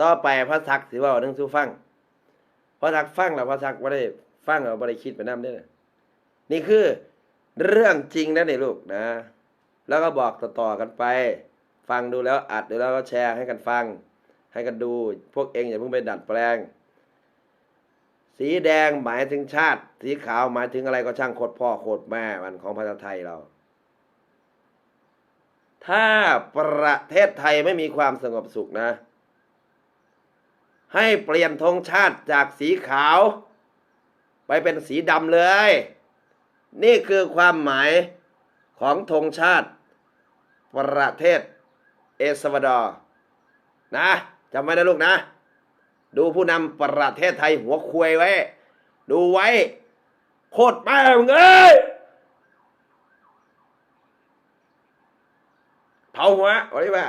ต่อไปพระศักดิ์สิว่าหนังสู้ฟังพระศักดิ์ฟังแล้วพระศักดิ์บ่ได้ฟังแล้วบ่ได้คิดไปนำเด้อนี่คือเรื่องจริงนะนี่ลูกนะ แล้วก็บอกต่อๆกันไป ฟังดูแล้วอัดดูแล้วก็แชร์ให้กันฟัง ให้กันดูพวกเองอย่าเพิ่งไปดัดแปลง สีแดงหมายถึงชาติ สีขาวหมายถึงอะไรก็ช่างโคตรพ่อโคตรแม่มันของภาษาไทยเรา ถ้าประเทศไทยไม่มีความสงบสุขนะ ให้เปลี่ยนธงชาติจากสีขาว ไปเป็นสีดำเลย นี่คือความหมายของธงชาติ ประเทศเอลซาวาดอร์นะจำไว้นะลูกนะ ดูผู้นำประเทศไทยหัวควยไว้ ดูไว้ โคตรแม่งเอ้ยเผาหัววันนี้ว่า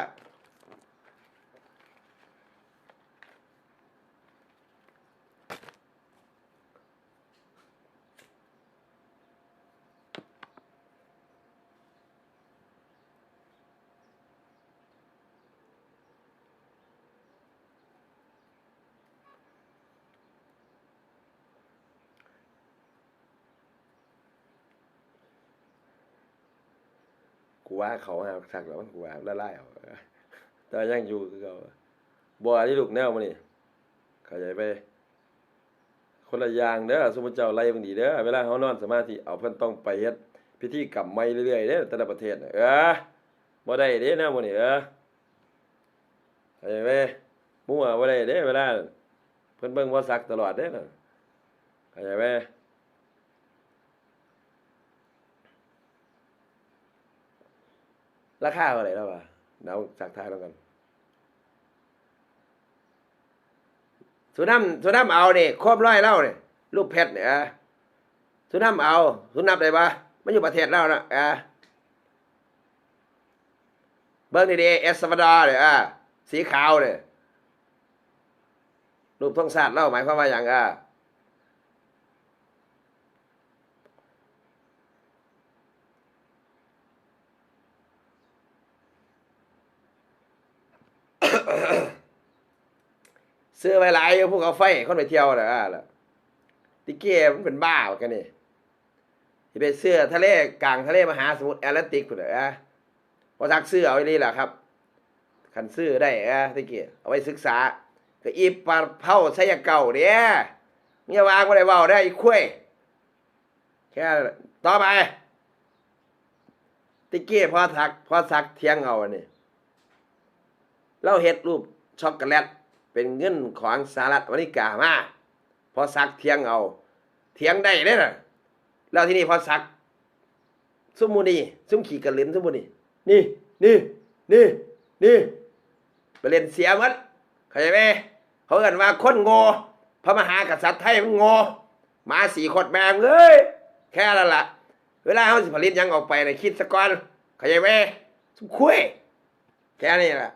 กูว่าเขาหาสักแล้วมันกูว่าละลายเอาแต่ยังอยู่คือเขาบ่ที่ลูกแนวมานี่เข้าใจไปคนละอย่างเด้อสมมุติเจ้าไล่บางดีเด้อเวลาเขานอนสมาธิเอาเพิ่นต้องไปเฮ็ดพิธีกรรมใหม่เรื่อยๆเด้อแต่ละประเทศเออบ่ได้เด้แนวมื้อนี้เออเข้าใจไปมั่วบ่ได้เด้เวลาเพิ่นเบิ่งบ่ซักตลอดเด้น่ะเข้าใจไป ราคาเท่าไหร่แล้ววะเดาจากท้ายแล้วกันสุนัมสุนัมเอาเนี่ยครบร้อยแล้วเนี่ยรูปเพชรเนี่ยสุนัมเอา สุนับได้ปะมันอยู่ประเทศเรานะอะเบิ้งดีเอสซาวาดอร์เนี่ยอะสีขาวเนี่ยรูปทองศาสตร์เล่าหมายความว่าอย่างอะ ซื้อไว้หลายอยู่ภูเขาไฟคนไปเที่ยวนะอ่าล่ะติเก้มันเป็นบ้ากันนี่ที่ไปเสื้อทะเลกลางทะเลมหาสมุทรแอตแลนติกพุ่นน่ะอะพอทักซื้อเอาไว้นี่แหละครับคันซื้อได้อะติเก้เอาไว้ศึกษาก็อีปลาเผาใช้ยาเก่าเด้มีวางบ่ได้เว้าได้อีคุ้ยแค่ต่อไปติเก้พอทักพอสักเที่ยงเอาอันนี้ เราเฮ็ดรูปช็อกโกแลตเป็นเงินของสหรัฐอเมริกามาพอสักเทียงเอาเทียงได้เด้น่ะแล้วที่นี่พอสักซุมมูนี่ซุมขี่กันเล่นซุมมูนี่นี่นี่นี่นี่ไปเล่นเสียมัดเข้าใจไหมเขาเอิ้นว่าคนโง่พระมหากษัตริย์ไทยมันโง่มาสี่ขดแมงเอ้ยแค่นั้นล่ะเวลาเขาสิผลิตยังออกไปในะคิดสะก่อนเข้าใจไหมสุมคุยแค่นี้แหละ